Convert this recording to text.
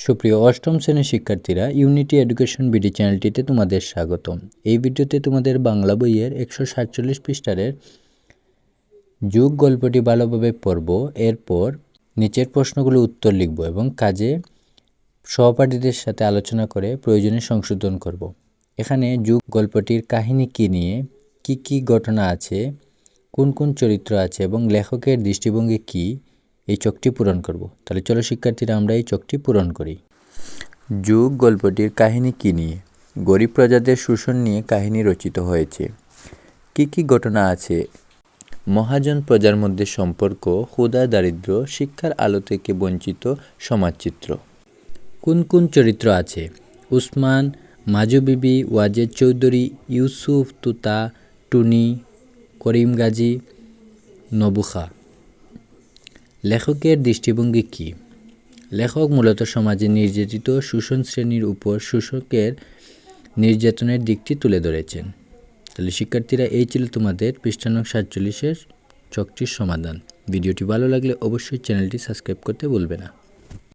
সুপ্রিয় অষ্টম শ্রেণির শিক্ষার্থীরা ইউনিটি এডুকেশন বিডি চ্যানেলটিতে তোমাদের স্বাগতম। এই ভিডিওতে তোমাদের বাংলা বইয়ের একশো সাতচল্লিশ পৃষ্ঠারের যুগ গল্পটি ভালোভাবে পড়ব। এরপর নিচের প্রশ্নগুলো উত্তর লিখব এবং কাজে সহপাঠীদের সাথে আলোচনা করে প্রয়োজনে সংশোধন করব। এখানে যুগ গল্পটির কাহিনী কী নিয়ে, কি কি ঘটনা আছে, কোন কোন চরিত্র আছে এবং লেখকের দৃষ্টিভঙ্গি কী এই চকটি পূরণ করব। তাহলে চলো শিক্ষার্থীরা, আমরা এই চকটি পূরণ করি। যুগ গল্পটির কাহিনী কী নিয়ে? গরিব প্রজাদের শোষণ নিয়ে কাহিনী রচিত হয়েছে। কি কি ঘটনা আছে? মহাজন প্রজার মধ্যে সম্পর্ক ক্ষুদা দারিদ্র, শিক্ষার আলো থেকে বঞ্চিত সমাজচিত্র। কোন কোন চরিত্র আছে? উসমান, মাজু বিবি, ওয়াজেদ চৌধুরী, ইউসুফ, তুতা, টুনি, করিম গাজী, নবুখা। লেখকের দৃষ্টিভঙ্গি কী? লেখক মূলত সমাজে নির্যাতিত শোষণ শ্রেণির উপর শোষকের নির্যাতনের দিকটি তুলে ধরেছেন। তাহলে শিক্ষার্থীরা এই ছিল তোমাদের পৃষ্ঠানক সাতচল্লিশের চকটির সমাধান। ভিডিওটি ভালো লাগলে অবশ্যই চ্যানেলটি সাবস্ক্রাইব করতে ভুলবে না।